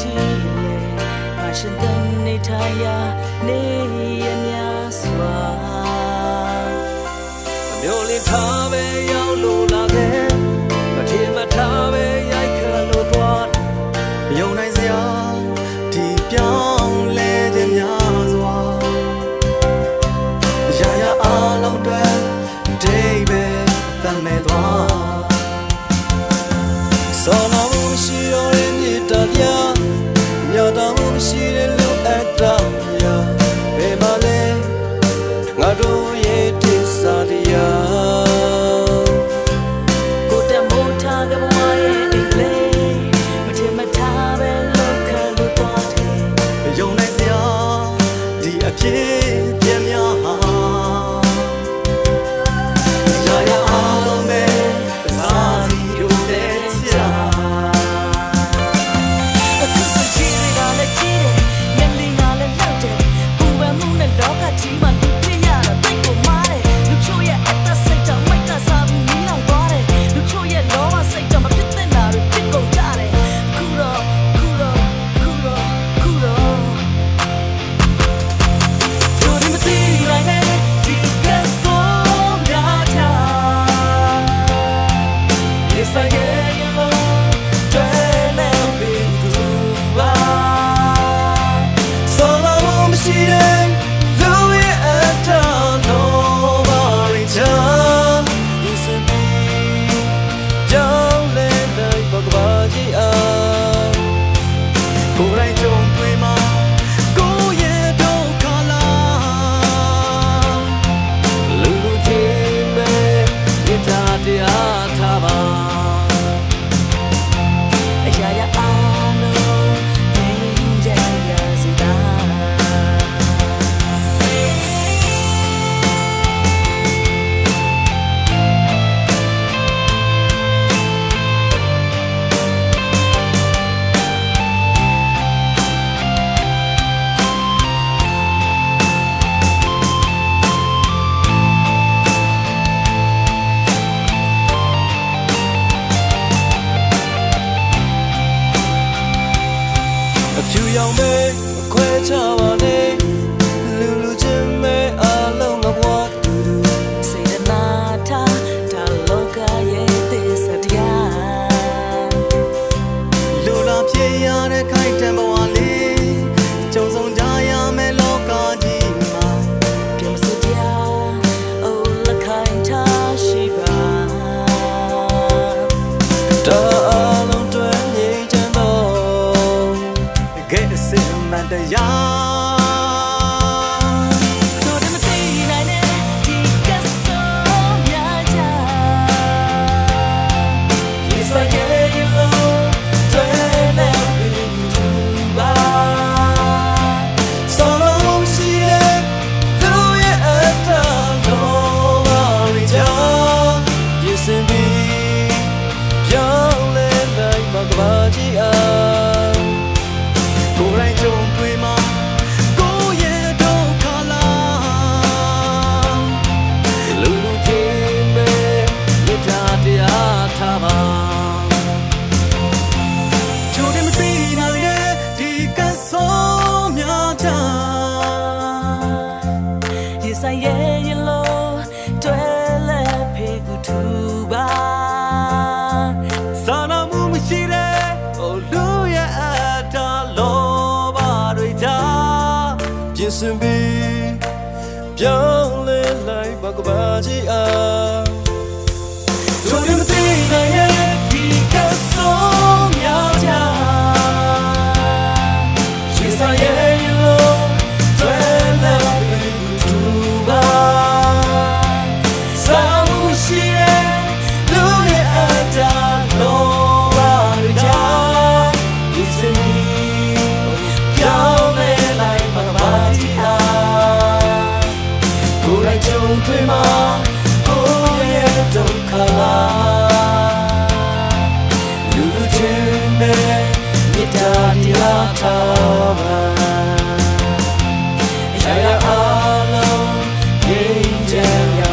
ကြီးလေပါရှင်တန်နေထိုင်ရာနေရများစွာအမျိုးလေးထားပဲရာ ရောင်နဲ့မခွဲချပါနဲ့ だよ ဆိုင်ရဲ့ရင်လို့တွေ့လက်ဖေးကူထူပါစာနာမှုမရှိတဲ့ဟိုလူရဲ့အတာလောဘတွေကြာပြင်ဆင်ပြီးပြောင်းလဲလိုက်ပါကဘာ တွေမှာ Oh yeah ဒုက္ခလူလူချင်းနဲ့မြတ်တာတရားထားပါအရာရာအလုံးငြိမ်းချမ်း